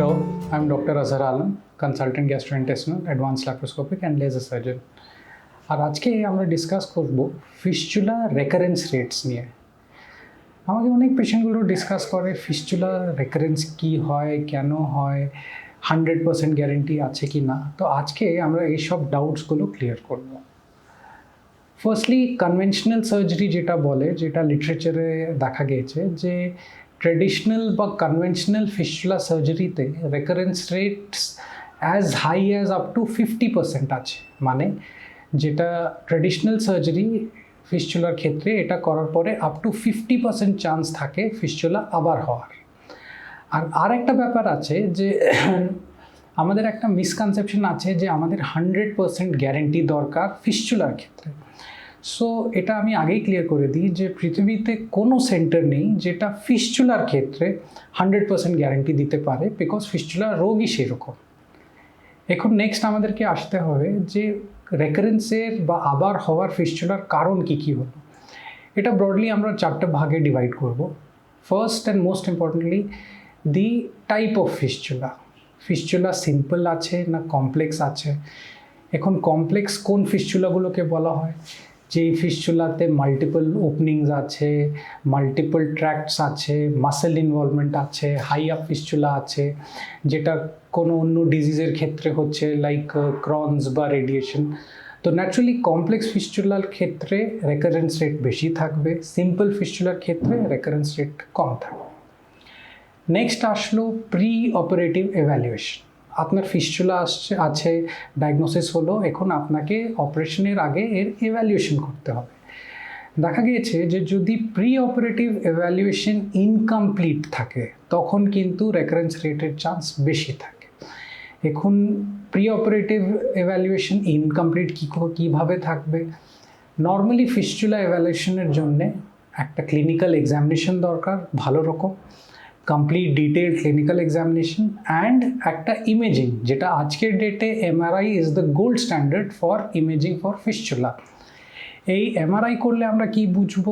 Hello, I'm Dr. Azhar Alam, consultant gastrointestinal, advanced laparoscopic and laser surgeon. আর আজকে আমরা discuss করব fistula recurrence rates নিয়ে আমাকে অনেক পেশেন্টগুলো ডিসকাস করে ফিস্চুলা রেকারেন্স কি হয় কেন হয় হান্ড্রেড পার্সেন্ট গ্যারেন্টি আছে কি না তো আজকে আমরা এইসব ডাউটসগুলো ক্লিয়ার করব ফার্স্টলি কনভেনশনাল সার্জারি যেটা বলে যেটা লিটারেচারে দেখা গিয়েছে যে ট্রেডিশনাল বা conventional fistula সার্জারিতে recurrence rates as high as up to fifty percent আছে। মানে যেটা ট্রেডিশনাল সার্জারি ফিস্চুলার ক্ষেত্রে এটা করার পরে up to fifty percent chance থাকে ফিস্চুলা আবার হওয়ার। আর আর একটা ব্যাপার আছে যে আমাদের একটা মিসকনসেপশন আছে যে আমাদের হান্ড্রেড পার্সেন্ট গ্যারেন্টি দরকার ফিস্চুলার ক্ষেত্রে। সো এটা আমি আগেই ক্লিয়ার করে দিই যে পৃথিবীতে কোনো সেন্টার নেই যেটা ফিস্চুলার ক্ষেত্রে হান্ড্রেড পার্সেন্ট গ্যারেন্টি দিতে পারে বিকজ ফিস্চুলার রোগই সেরকম। এখন নেক্সট আমাদেরকে আসতে হবে যে রেকারেন্সের বা আবার হওয়ার ফিস্চুলার কারণ কী কী হলো। এটা ব্রডলি আমরা চারটে ভাগে ডিভাইড করব। First and most importantly the type of fistula fistula simple আছে না কমপ্লেক্স আছে? এখন কমপ্লেক্স কোন ফিস্চুলাগুলোকে বলা হয়? যেই ফিস্চুলাতে মাল্টিপল ওপেনিংস আছে মাল্টিপল ট্র্যাক্টস আছে মাসেল ইনভলভমেন্ট আছে হাই আপ ফিস্চুলা আছে, যেটা কোনো অন্য ডিজিজের ক্ষেত্রে হচ্ছে লাইক ক্রনস বা রেডিয়েশন তো ন্যাচুরালি কমপ্লেক্স ফিস্চুলার ক্ষেত্রে রেকারেন্স রেট বেশি থাকবে সিম্পল ফিস্চুলার ক্ষেত্রে রেকারেন্স রেট কম থাকবে। নেক্সট আসলো প্রি অপারেটিভ এভ্যালুয়েশন আপনার ফিস্চুলা আসছে, আছে ডায়াগনোসিস হলো, এখন আপনাকে অপারেশনের আগে এর এভ্যালুয়েশন করতে হবে। দেখা গিয়েছে যে যদি প্রি অপারেটিভ এভ্যালুয়েশন ইনকমপ্লিট থাকে, তখন কিন্তু রেকারেন্স রেটের চান্স বেশি থাকে। এখন প্রি অপারেটিভ এভ্যালুয়েশন ইনকমপ্লিট কী, কীভাবে থাকবে? নর্মালি ফিস্চুলা এভ্যালুয়েশনের জন্যে একটা ক্লিনিক্যাল এক্সামিনেশন দরকার, ভালো রকম। Complete detail clinical examination and একটা ইমেজিং যেটা আজকের ডেটে MRI is the gold standard for imaging for fistula এই এমআরআই করলে আমরা কি বুঝব?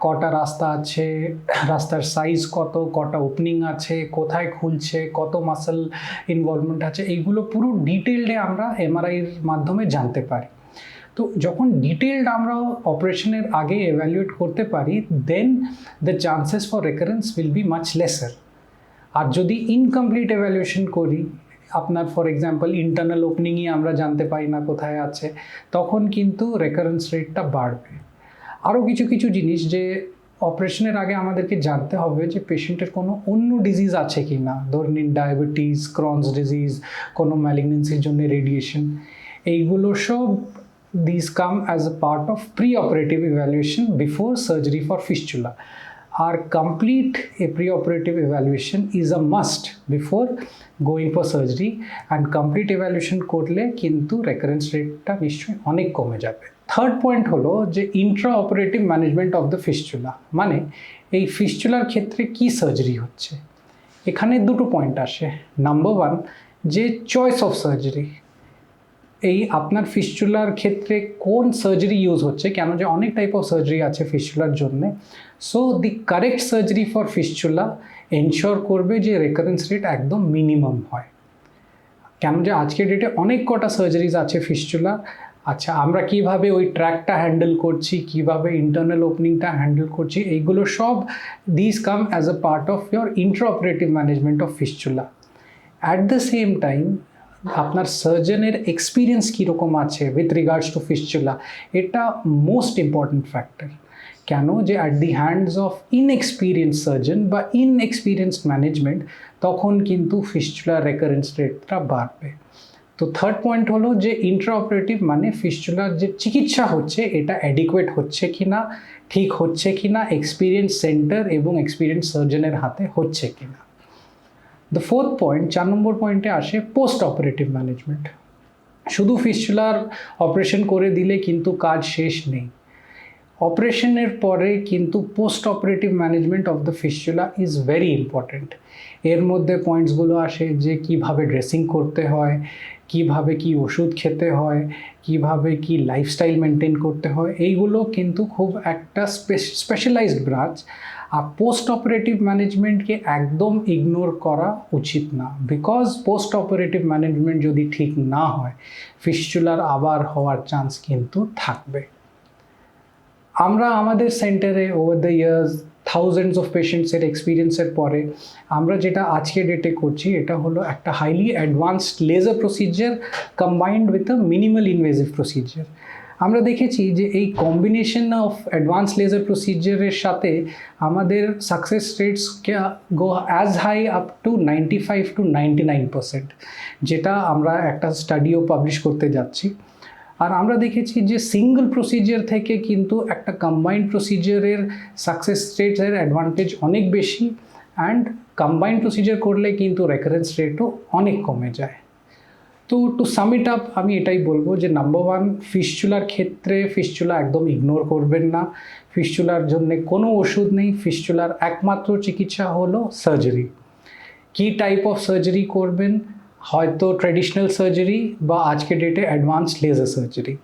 কটা রাস্তা আছে, রাস্তার সাইজ কত, কটা ওপেনিং আছে, কোথায় খুলছে, কত মাসেল ইনভলভমেন্ট আছে, এইগুলো পুরো ডিটেলডে আমরা এমআরআইয়ের মাধ্যমে জানতে পারি। তো যখন ডিটেলড আমরা অপারেশনের আগে এভ্যালুয়েট করতে পারি then the chances for recurrence will be much lesser আর যদি ইনকমপ্লিট এভ্যালুয়েশন করি, আপনার ফর এক্সাম্পল ইন্টারনাল ওপেনিংই আমরা জানতে পারি না কোথায় আছে, তখন কিন্তু রেকারেন্স রেটটা বাড়বে। আরও কিছু কিছু জিনিস যে অপারেশনের আগে আমাদেরকে জানতে হবে যে পেশেন্টের কোনো অন্য ডিজিজ আছে কি না ধরে নিন ডায়াবেটিস ক্রনস ডিজিজ কোনো ম্যালিগনেন্সির জন্য রেডিয়েশন এইগুলো সব these come as a part of pre-operative evaluation before surgery for fistula. Our complete pre-operative evaluation is a must before going for surgery and complete evaluation করলে কিন্তু রেকারেন্স রেটটা নিশ্চয়ই অনেক কমে যাবে থার্ড পয়েন্ট হলো যে intra operative management of the fistula মানে এই ফিস্চুলার ক্ষেত্রে কি সার্জারি হচ্ছে এখানে দুটো পয়েন্ট আসে নাম্বার ওয়ান যে চয়েস অফ সার্জারি এই আপনার ফিস্টুলার ক্ষেত্রে কোন সার্জারি ইউজ হচ্ছে? কেন যে অনেক টাইপ অফ সার্জারি আছে ফিস্চুলার জন্যে। So the correct surgery for fistula ensure করবে যে রেকারেন্স রেট একদম মিনিমাম হয়। কেন যে আজকের ডেটে অনেক কটা সার্জারিজ আছে ফিস্টুলা আচ্ছা আমরা কীভাবে ওই ট্র্যাকটা হ্যান্ডেল করছি, কীভাবে ইন্টারনাল ওপেনিংটা হ্যান্ডেল করছি, এইগুলো সব this come as a part of your intraoperative management of fistula at the same time আপনার সার্জনের এক্সপিরিয়েন্স কীরকম আছে উইথ রিগার্ডস টু ফিস্চুলা এটা মোস্ট ইম্পর্ট্যান্ট ফ্যাক্টর কেন যে at the hands of inexperience surgeon বা ইনএক্সপিরিয়েন্সড ম্যানেজমেন্ট তখন কিন্তু ফিস্চুলা রেকারেন্স রেটটা বাড়বে। তো থার্ড পয়েন্ট হলো যে ইন্ট্রাঅপারেটিভ মানে ফিস্চুলার যে চিকিৎসা হচ্ছে, এটা অ্যাডিকুয়েট হচ্ছে কি না ঠিক হচ্ছে কি না এক্সপিরিয়েন্স সেন্টার এবং এক্সপিরিয়েন্স সার্জনের হাতে হচ্ছে কি না দ্য ফোর্থ পয়েন্ট চার নম্বর পয়েন্টে আসে পোস্ট অপারেটিভ ম্যানেজমেন্ট শুধু ফিস্চুলার অপারেশন করে দিলে কিন্তু কাজ শেষ নেই। অপারেশনের পরে কিন্তু post operative management of the fistula is very important এর মধ্যে পয়েন্টসগুলো আসে যে কীভাবে ড্রেসিং করতে হয়, কীভাবে কি ওষুধ খেতে হয়, কীভাবে কি লাইফস্টাইল মেনটেন করতে হয়, এইগুলো কিন্তু খুব একটা স্পেশালাইজড ব্রাঞ্চ আর পোস্ট অপারেটিভ ম্যানেজমেন্টকে একদম ইগনোর করা উচিত না। বিকজ পোস্ট অপারেটিভ ম্যানেজমেন্ট যদি ঠিক না হয় ফিস্চুলার আবার হওয়ার চান্স কিন্তু থাকবে। আমরা আমাদের সেন্টারে over the years thousands of পেশেন্টসের এক্সপিরিয়েন্সের পরে আমরা যেটা আজকে ডেটে করছি, এটা হলো একটা highly advanced laser procedure combined with a minimal invasive procedure আমরা দেখেছি যে এই কম্বিনেশন অফ অ্যাডভান্স লেজার প্রসিজারের সাথে আমাদের success rates go as high up to ninety five to ninety nine percent যেটা আমরা একটা স্টাডিও পাবলিশ করতে যাচ্ছি। আর আমরা দেখেছি যে সিঙ্গল প্রসিজার থেকে কিন্তু একটা কম্বাইন্ড প্রসিজারের সাকসেস রেটের অ্যাডভান্টেজ অনেক বেশি অ্যান্ড কম্বাইন্ড প্রসিজার করলে কিন্তু রেকারেন্স রেটও অনেক কমে যায়। তো টু সামিট আপ আমি এটাই বলব যে নাম্বার ওয়ান ফিসচুলার ক্ষেত্রে ফিসচুলা একদম ইগনোর করবেন না। ফিসচুলার জন্য কোনো ওষুধ নেই ফিসচুলার একমাত্র চিকিৎসা হলো সার্জারি কী টাইপ অফ সার্জারি করবেন? হয়তো ট্র্যাডিশনাল সার্জারি বা আজকে ডেটে অ্যাডভান্স লেজার সার্জারি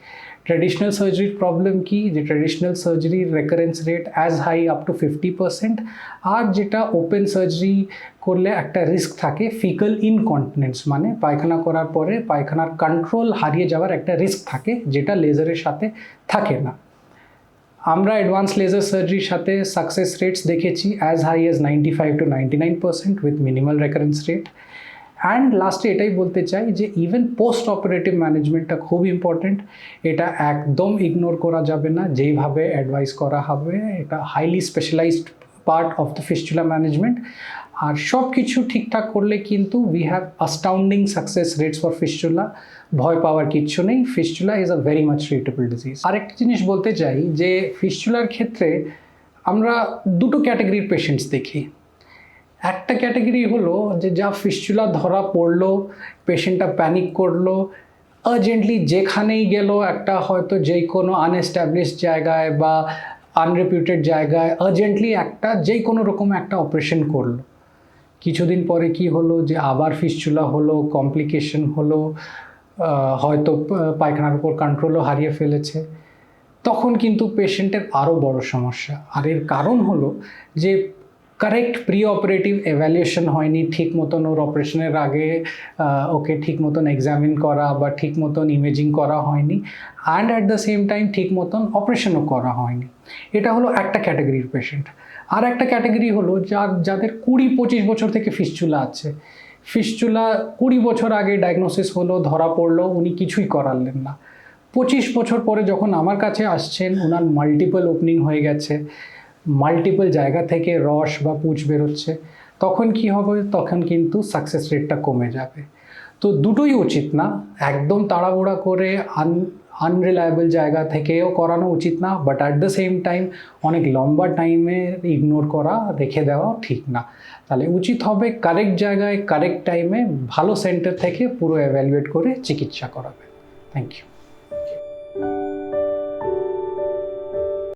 ট্র্যাডিশনাল সার্জারির প্রবলেম কি যে ট্র্যাডিশনাল সার্জারির recurrence rate as high up to fifty percent আর যেটা ওপেন সার্জারি করলে একটা রিস্ক থাকে ফিকাল ইনকন্টিনেন্স মানে পায়খানা করার পরে পায়খানার কন্ট্রোল হারিয়ে যাওয়ার একটা রিস্ক থাকে, যেটা লেজারের সাথে থাকে না। আমরা অ্যাডভান্স লেজার সার্জারির সাথে সাকসেস রেটস দেখেছি as high as ninety five to ninety nine percent with minimal recurrence rate and লাস্টে এটাই বলতে চাই যে ইভেন পোস্ট অপারেটিভ ম্যানেজমেন্টটা খুব ইম্পর্ট্যান্ট এটা একদম ইগনোর করা যাবে না। যেইভাবে অ্যাডভাইস করা হবে, এটা highly specialised part of the fistula management আর সব কিছু ঠিকঠাক করলে কিন্তু we have astounding success rates for fistula ভয় পাওয়ার কিচ্ছু নেই। Fistula is a very much treatable disease আরেকটা জিনিস বলতে চাই যে ফিস্টুলার ক্ষেত্রে আমরা দুটো ক্যাটাগরির পেশেন্টস দেখি। একটা ক্যাটাগরি হলো যে যা ফিস্চুলা ধরা পড়ল পেশেন্টটা প্যানিক করল আর্জেন্টলি যেখানেই গেল, একটা হয়তো যে কোনো আনএস্টাবলিশ জায়গায় বা আনরেপিউটেড জায়গায় আর্জেন্টলি একটা যে কোনো রকম একটা অপারেশন করল। কিছুদিন পরে কি হলো যে আবার ফিস্চুলা হলো কমপ্লিকেশন হলো হয়তো পায়খানার উপর কন্ট্রোলও হারিয়ে ফেলেছে। তখন কিন্তু পেশেন্টের আরও বড় সমস্যা। আর এর কারণ হলো যে কারেক্ট প্রি অপারেটিভ এভ্যালুয়েশন হয়নি, ঠিক মতন ওর অপারেশনের আগে ওকে ঠিক মতন এক্সামিন করা বা ঠিক মতন ইমেজিং করা হয়নি and at the same time ঠিক মতন অপারেশনও করা হয়নি। এটা হলো একটা ক্যাটাগরির পেশেন্ট আর একটা ক্যাটাগরি হলো যার, যাদের কুড়ি পঁচিশ বছর থেকে ফিস্চুলা আছে। ফিস্চুলা কুড়ি বছর আগে ডায়াগনোসিস হলো, ধরা পড়ল, উনি কিছুই করালেন না। পঁচিশ বছর পরে যখন আমার কাছে আসছেন ওনার মাল্টিপল ওপেনিং হয়ে গেছে। মাল্টিপল জায়গা থেকে রস বা পুঁজ বেরোচ্ছে, তখন কি হবে? তখন কিন্তু সাকসেস রেটটা কমে যাবে। তো দুটোই উচিত না। একদম তাড়াহুড়া করে আন আনরিলায়েবল জায়গা থেকেও করানো উচিত না but at the same time অনেক লম্বা টাইমে ইগনোর করা, রেখে দেওয়া ঠিক না। তাহলে উচিত হবে কারেক্ট জায়গায় কারেক্ট টাইমে ভালো সেন্টার থেকে পুরো অ্যাভ্যালুয়েট করে চিকিৎসা করাবে। Thank you